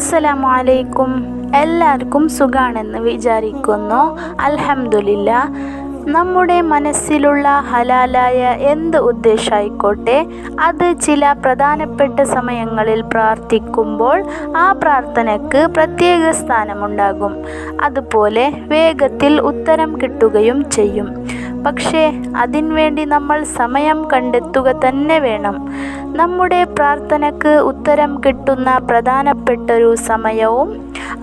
അസ്സലാമു അലൈക്കും എല്ലാവർക്കും സുഖാണെന്ന് വിചാരിക്കുന്നു. അൽഹംദുലില്ല. നമ്മുടെ മനസ്സിലുള്ള ഹലാലായ എന്ത് ഉദ്ദേശമായിക്കോട്ടെ അത് ചില പ്രധാനപ്പെട്ട സമയങ്ങളിൽ പ്രാർത്ഥിക്കുമ്പോൾ ആ പ്രാർത്ഥനയ്ക്ക് പ്രത്യേക സ്ഥാനമുണ്ടാകും. അതുപോലെ വേഗത്തിൽ ഉത്തരം കിട്ടുകയും ചെയ്യും. പക്ഷേ അതിനുവേണ്ടി നമ്മൾ സമയം കണ്ടെത്തുക തന്നെ വേണം. നമ്മുടെ പ്രാർത്ഥനക്ക് ഉത്തരം കിട്ടുന്ന പ്രധാനപ്പെട്ടൊരു സമയവും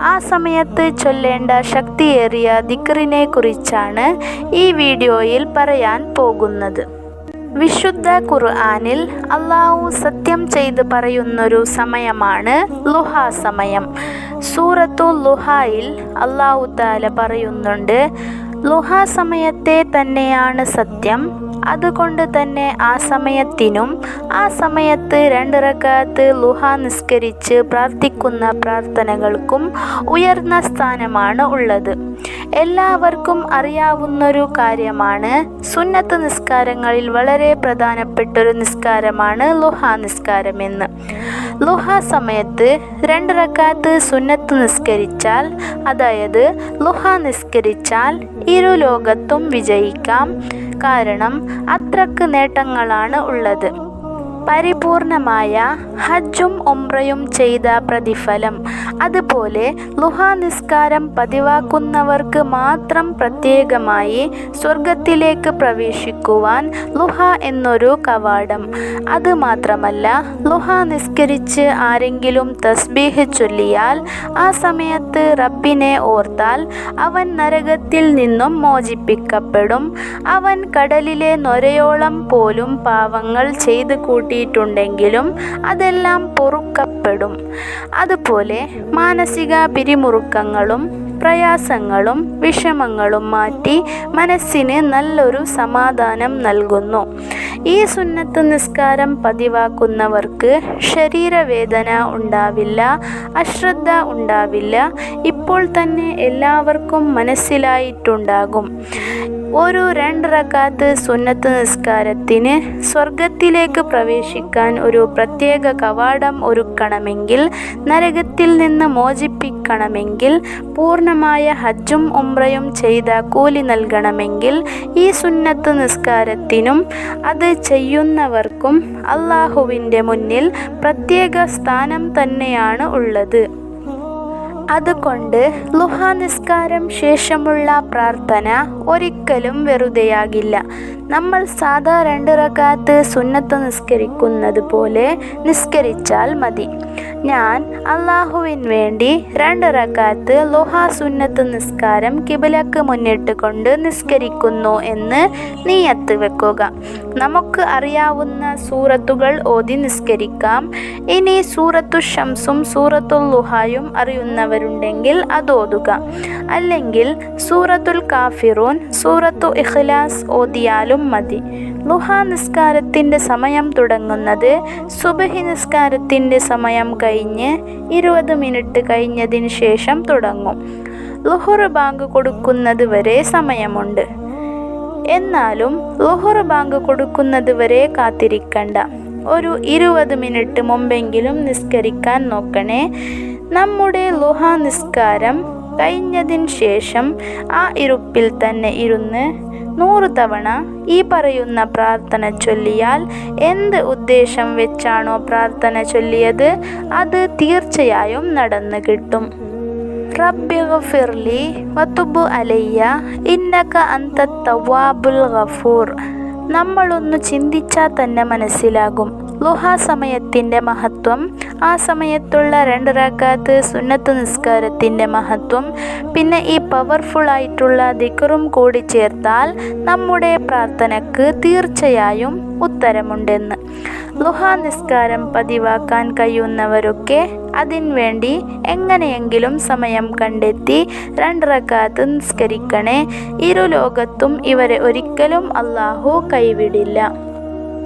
ആ സമയത്ത് ചൊല്ലേണ്ട ശക്തിയേറിയ ദിക്റിനെ കുറിച്ചാണ് ഈ വീഡിയോയിൽ പറയാൻ പോകുന്നത്. വിശുദ്ധ ഖുർആാനിൽ അള്ളാഹു സത്യം ചെയ്ത് പറയുന്നൊരു സമയമാണ് ലുഹ സമയം. സൂറത്തു ലുഹായിൽ അള്ളാഹു താല പറയുന്നുണ്ട് സമയത്തെ തന്നെയാണ് സത്യം. അതുകൊണ്ട് തന്നെ ആ സമയത്തിനും ആ സമയത്ത് രണ്ടിറക്കാത്ത് ലുഹ നിസ്കരിച്ച് പ്രാർത്ഥിക്കുന്ന പ്രാർത്ഥനകൾക്കും ഉയർന്ന സ്ഥാനമാണ് ഉള്ളത്. എല്ലാവർക്കും അറിയാവുന്നൊരു കാര്യമാണ് സുന്നത്ത് നിസ്കാരങ്ങളിൽ വളരെ പ്രധാനപ്പെട്ടൊരു നിസ്കാരമാണ് ലുഹ നിസ്കാരമെന്ന് ലുഹ സമയത്ത് രണ്ട് റക്കാത്ത് സുന്നത്ത് നിസ്കരിച്ചാൽ അതായത് ലുഹ നിസ്കരിച്ചാൽ ഇരു ലോകത്തും വിജയിക്കാം. കാരണം അത്രയ്ക്ക് നേട്ടങ്ങളാണ് ഉള്ളത്. പരിപൂർണമായ ഹജ്ജും ഒമ്രയും ചെയ്ത പ്രതിഫലം അതുപോലെ ലുഹാ നിസ്കാരം പതിവാക്കുന്നവർക്ക് മാത്രം പ്രത്യേകമായി സ്വർഗത്തിലേക്ക് പ്രവേശിക്കുവാൻ ലുഹ എന്നൊരു കവാടം. അത് മാത്രമല്ല ലുഹ നിസ്കരിച്ച് ആരെങ്കിലും തസ്ബീഹ് ചൊല്ലിയാൽ ആ സമയത്ത് റബ്ബിനെ ഓർത്താൽ അവൻ നരകത്തിൽ നിന്നും മോചിപ്പിക്കപ്പെടും. അവൻ കടലിലെ നൊരയോളം പോലും പാവങ്ങൾ ചെയ്തു കൂട്ടിയിട്ടുണ്ടെങ്കിലും അതെല്ലാം പൊറുക്കപ്പെടും. അതുപോലെ മാനസിക പിരിമുറുക്കങ്ങളും പ്രയാസങ്ങളും വിഷമങ്ങളും മാറ്റി മനസ്സിന് നല്ലൊരു സമാധാനം നൽകുന്നു. ഈ സുന്നത്ത് നിസ്കാരം പതിവാക്കുന്നവർക്ക് ശരീരവേദന ഉണ്ടാവില്ല അശ്രദ്ധ ഉണ്ടാവില്ല ഇപ്പോൾ തന്നെ എല്ലാവർക്കും മനസ്സിലായിട്ടുണ്ടാകും. ഒരു രണ്ട് റക്കാത്ത് സുന്നത്ത് നിസ്കാരത്തിന് സ്വർഗത്തിലേക്ക് പ്രവേശിക്കാൻ ഒരു പ്രത്യേക കവാടം ഒരുക്കണമെങ്കിൽ നരകത്തിൽ നിന്ന് മോചിപ്പിക്കണമെങ്കിൽ പൂർണമായ ഹജ്ജും ഉംറയും ചെയ്ത കൂലി നൽകണമെങ്കിൽ ഈ സുന്നത്ത് നിസ്കാരത്തിനും അത് ചെയ്യുന്നവർക്കും അള്ളാഹുവിന്റെ മുന്നിൽ പ്രത്യേക സ്ഥാനം തന്നെയാണ് ഉള്ളത്. അതുകൊണ്ട് ലുഹാനിസ്കാരം ശേഷമുള്ള പ്രാർത്ഥന ഒരിക്കലും വെറുതെയാകില്ല. നമ്മൾ സാധാ രണ്ട് റക്കാത്ത് സുന്നത്ത് നിസ്കരിക്കുന്നത് പോലെ നിസ്കരിച്ചാൽ മതി. ഞാൻ അള്ളാഹുവിന് വേണ്ടി രണ്ട് റക്കാത്ത് ലോഹ സുന്നത്ത് നിസ്കാരം കിബിലക്ക് മുന്നിട്ട് കൊണ്ട് നിസ്കരിക്കുന്നു എന്ന് നീയത്ത് വെക്കുക. നമുക്ക് അറിയാവുന്ന സൂറത്തുകൾ ഓതി നിസ്കരിക്കാം. ഇനി സൂറത്തു ഷംസും സൂറത്തുൽ ലുഹായും അറിയുന്നവരുണ്ടെങ്കിൽ അത് ഓതുക. അല്ലെങ്കിൽ സൂറത്തുൽ കാഫിറൂൻ സൂറത്തു ഇഖ്ലാസ് ഓതിയാലും മതി. ലുഹ നിസ്കാരത്തിന്റെ സമയം തുടങ്ങുന്നത് സുബഹി നിസ്കാരത്തിന്റെ സമയം കഴിഞ്ഞ് ഇരുപത് മിനിറ്റ് കഴിഞ്ഞതിന് ശേഷം തുടങ്ങും. ലുഹുർ ബാങ്ക് കൊടുക്കുന്നത് വരെ സമയമുണ്ട്. എന്നാലും ലുഹുർ ബാങ്ക് കൊടുക്കുന്നത് വരെ കാത്തിരിക്കണ്ട. ഒരു ഇരുപത് മിനിറ്റ് മുമ്പെങ്കിലും നിസ്കരിക്കാൻ നോക്കണേ. നമ്മുടെ ലുഹ നിസ്കാരം കഴിഞ്ഞതിന് ശേഷം ആ ഇരുപ്പിൽ തന്നെ ഇരുന്ന് നൂറ് തവണ ഈ പറയുന്ന പ്രാർത്ഥന ചൊല്ലിയാൽ എന്ത് ഉദ്ദേശം വെച്ചാണോ പ്രാർത്ഥന ചൊല്ലിയത്? അത് തീർച്ചയായും നടന്നു കിട്ടും. റബ്ബിർലി വത്തുബു അലയ്യ ഇന്നക അന്ത തവാബുൽ ഗഫൂർ. നമ്മളൊന്ന് ചിന്തിച്ചാൽ തന്നെ മനസ്സിലാകും. ലുഹാ സമയത്തിന്റെ മഹത്വം ആ സമയത്തുള്ള രണ്ട് റക്കാത്ത് സുന്നത്ത് നിസ്കാരത്തിന്റെ മഹത്വം പിന്നെ ഈ പവർഫുൾ ആയിട്ടുള്ള ദിക്കറും കൂടി ചേർത്താൽ നമ്മുടെ പ്രാർത്ഥനക്ക് തീർച്ചയായും ഉത്തരമുണ്ടെന്ന്. ലുഹ നിസ്കാരം പതിവാക്കാൻ കഴിയുന്നവരൊക്കെ അതിന് വേണ്ടി എങ്ങനെയെങ്കിലും സമയം കണ്ടെത്തി രണ്ട് റക്കാത്ത് നിസ്കരിക്കണേ. ഇരു ലോകത്തും ഇവരെ ഒരിക്കലും അള്ളാഹു കൈവിടില്ല.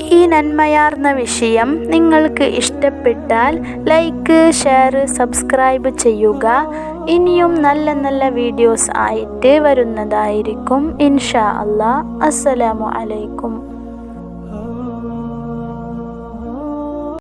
ഈ നന്മയാർന്ന വിഷയം നിങ്ങൾക്ക് ഇഷ്ടപ്പെട്ടാൽ ലൈക്ക് ഷെയർ സബ്സ്ക്രൈബ് ചെയ്യുക. ഇനിയും നല്ല നല്ല വീഡിയോസ് ആയിട്ട് വരുന്നതായിരിക്കും ഇൻഷാ അല്ലാ അസ്സലാമു അലൈക്കും.